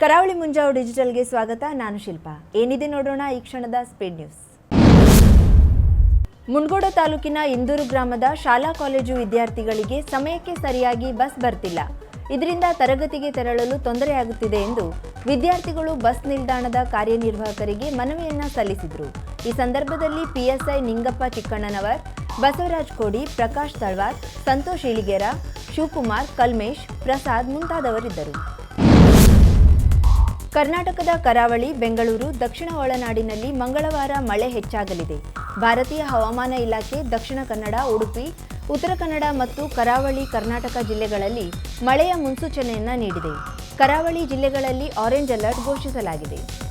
ಕರಾವಳಿ ಮುಂಜಾವು ಡಿಜಿಟಲ್ಗೆ ಸ್ವಾಗತ, ನಾನು ಶಿಲ್ಪಾ. ಏನಿದೆ ನೋಡೋಣ ಈ ಕ್ಷಣದ ಸ್ಪೀಡ್ ನ್ಯೂಸ್. ಮುಂಡಗೋಡ ತಾಲೂಕಿನ ಇಂದೂರು ಗ್ರಾಮದ ಶಾಲಾ ಕಾಲೇಜು ವಿದ್ಯಾರ್ಥಿಗಳಿಗೆ ಸಮಯಕ್ಕೆ ಸರಿಯಾಗಿ ಬಸ್ ಬರ್ತಿಲ್ಲ. ಇದರಿಂದ ತರಗತಿಗೆ ತೆರಳಲು ತೊಂದರೆಯಾಗುತ್ತಿದೆ ಎಂದು ವಿದ್ಯಾರ್ಥಿಗಳು ಬಸ್ ನಿಲ್ದಾಣದ ಕಾರ್ಯನಿರ್ವಾಹಕರಿಗೆ ಮನವಿಯನ್ನ ಸಲ್ಲಿಸಿದರು. ಈ ಸಂದರ್ಭದಲ್ಲಿ ಪಿಎಸ್ಐ ನಿಂಗಪ್ಪ ಚಿಕ್ಕಣ್ಣನವರ್ ಬಸವರಾಜ್ ಕೋಡಿ, ಪ್ರಕಾಶ್ ತಳ್ವಾರ್, ಸಂತೋಷ್ ಇಳಿಗೇರ, ಶಿವಕುಮಾರ್, ಕಲ್ಮೇಶ್, ಪ್ರಸಾದ್ ಮುಂತಾದವರಿದ್ದರು. ಕರ್ನಾಟಕದ ಕರಾವಳಿ, ಬೆಂಗಳೂರು, ದಕ್ಷಿಣ ಒಳನಾಡಿನಲ್ಲಿ ಮಂಗಳವಾರ ಮಳೆ ಹೆಚ್ಚಾಗಲಿದೆ. ಭಾರತೀಯ ಹವಾಮಾನ ಇಲಾಖೆ, ದಕ್ಷಿಣ ಕನ್ನಡ, ಉಡುಪಿ, ಉತ್ತರ ಕನ್ನಡ ಮತ್ತು ಕರಾವಳಿ ಕರ್ನಾಟಕ ಜಿಲ್ಲೆಗಳಲ್ಲಿ ಮಳೆಯ ಮುನ್ಸೂಚನೆಯನ್ನ ನೀಡಿದೆ. ಕರಾವಳಿ ಜಿಲ್ಲೆಗಳಲ್ಲಿ ಆರೆಂಜ್ ಅಲರ್ಟ್ ಘೋಷಿಸಲಾಗಿದೆ.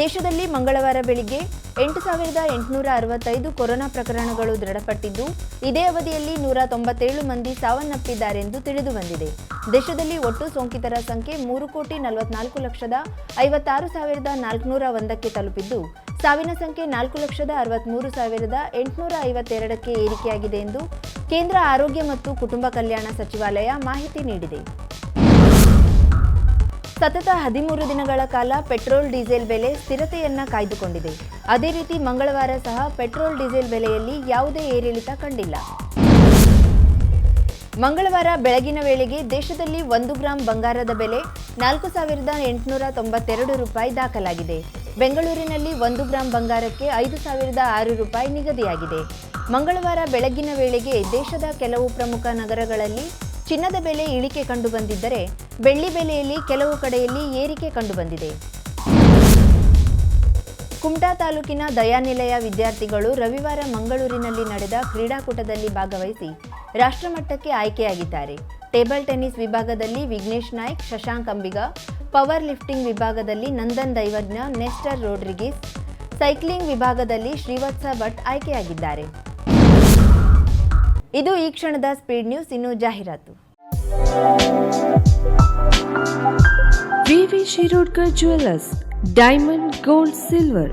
ದೇಶದಲ್ಲಿ ಮಂಗಳವಾರ ಬೆಳಿಗ್ಗೆ ಎಂಟು ಸಾವಿರದ ಎಂಟುನೂರ ಅರವತ್ತೈದು ಕೊರೋನಾ ಪ್ರಕರಣಗಳು ದೃಢಪಟ್ಟಿದ್ದು, ಇದೇ ಅವಧಿಯಲ್ಲಿ ನೂರ ತೊಂಬತ್ತೇಳು ಮಂದಿ ಸಾವನ್ನಪ್ಪಿದ್ದಾರೆಂದು ತಿಳಿದುಬಂದಿದೆ ದೇಶದಲ್ಲಿ ಒಟ್ಟು ಸೋಂಕಿತರ ಸಂಖ್ಯೆ ಮೂರು ಕೋಟಿ ನಲವತ್ನಾಲ್ಕು ಲಕ್ಷದ ಐವತ್ತಾರು ಸಾವಿರದ ನಾಲ್ಕುನೂರ ಒಂದಕ್ಕೆ ತಲುಪಿದ್ದು, ಸಾವಿನ ಸಂಖ್ಯೆ ನಾಲ್ಕು ಲಕ್ಷದ ಅರವತ್ಮೂರು ಸಾವಿರದ ಎಂಟುನೂರ ಐವತ್ತೆರಡಕ್ಕೆ ಏರಿಕೆಯಾಗಿದೆ ಎಂದು ಕೇಂದ್ರ ಆರೋಗ್ಯ ಮತ್ತು ಕುಟುಂಬ ಕಲ್ಯಾಣ ಸಚಿವಾಲಯ ಮಾಹಿತಿ ನೀಡಿದೆ. ಸತತ ಹದಿಮೂರು ದಿನಗಳ ಕಾಲ ಪೆಟ್ರೋಲ್ ಡೀಸೆಲ್ ಬೆಲೆ ಸ್ಥಿರತೆಯನ್ನ ಕಾಯ್ದುಕೊಂಡಿದೆ. ಅದೇ ರೀತಿ ಮಂಗಳವಾರ ಸಹ ಪೆಟ್ರೋಲ್ ಡೀಸೆಲ್ ಬೆಲೆಯಲ್ಲಿ ಯಾವುದೇ ಏರಿಳಿತ ಕಂಡಿಲ್ಲ. ಮಂಗಳವಾರ ಬೆಳಗಿನ ವೇಳೆಗೆ ದೇಶದಲ್ಲಿ ಒಂದು ಗ್ರಾಂ ಬಂಗಾರದ ಬೆಲೆ ನಾಲ್ಕು ಸಾವಿರದ ಎಂಟುನೂರ ತೊಂಬತ್ತೆರಡು ರೂಪಾಯಿ ದಾಖಲಾಗಿದೆ. ಬೆಂಗಳೂರಿನಲ್ಲಿ ಒಂದು ಗ್ರಾಂ ಬಂಗಾರಕ್ಕೆ ಐದು ಸಾವಿರದ ಆರು ರೂಪಾಯಿ ನಿಗದಿಯಾಗಿದೆ. ಮಂಗಳವಾರ ಬೆಳಗಿನ ವೇಳೆಗೆ ದೇಶದ ಕೆಲವು ಪ್ರಮುಖ ನಗರಗಳಲ್ಲಿ ಚಿನ್ನದ ಬೆಲೆ ಇಳಿಕೆ ಕಂಡುಬಂದಿದ್ದರೆ ಬೆಳ್ಳಿ ಬೆಲೆಯಲ್ಲಿ ಕೆಲವು ಕಡೆಯಲ್ಲಿ ಏರಿಕೆ ಕಂಡುಬಂದಿದೆ. ಕುಮಟಾ ತಾಲೂಕಿನ ದಯಾನಿಲಯ ವಿದ್ಯಾರ್ಥಿಗಳು ರವಿವಾರ ಮಂಗಳೂರಿನಲ್ಲಿ ನಡೆದ ಕ್ರೀಡಾಕೂಟದಲ್ಲಿ ಭಾಗವಹಿಸಿ ರಾಷ್ಟ್ರಮಟ್ಟಕ್ಕೆ ಆಯ್ಕೆಯಾಗಿದ್ದಾರೆ. ಟೇಬಲ್ ಟೆನ್ನಿಸ್ ವಿಭಾಗದಲ್ಲಿ ವಿಘ್ನೇಶ್ ನಾಯ್ಕ್, ಶಶಾಂಕ್ ಅಂಬಿಗ, ಪವರ್ ಲಿಫ್ಟಿಂಗ್ ವಿಭಾಗದಲ್ಲಿ ನಂದನ್ ದೈವಜ್ಞ, ನೆಸ್ಟರ್ ರೋಡ್ರಿಗಿಸ್, ಸೈಕ್ಲಿಂಗ್ ವಿಭಾಗದಲ್ಲಿ ಶ್ರೀವತ್ಸ ಭಟ್ ಆಯ್ಕೆಯಾಗಿದ್ದಾರೆ. ಇದು ಈ ಕ್ಷಣದ ಸ್ಪೀಡ್ ನ್ಯೂಸ್ ಇನ್ನು ಜಾಹೀರಾತು. V V Shirodkar jewellers diamond gold silver.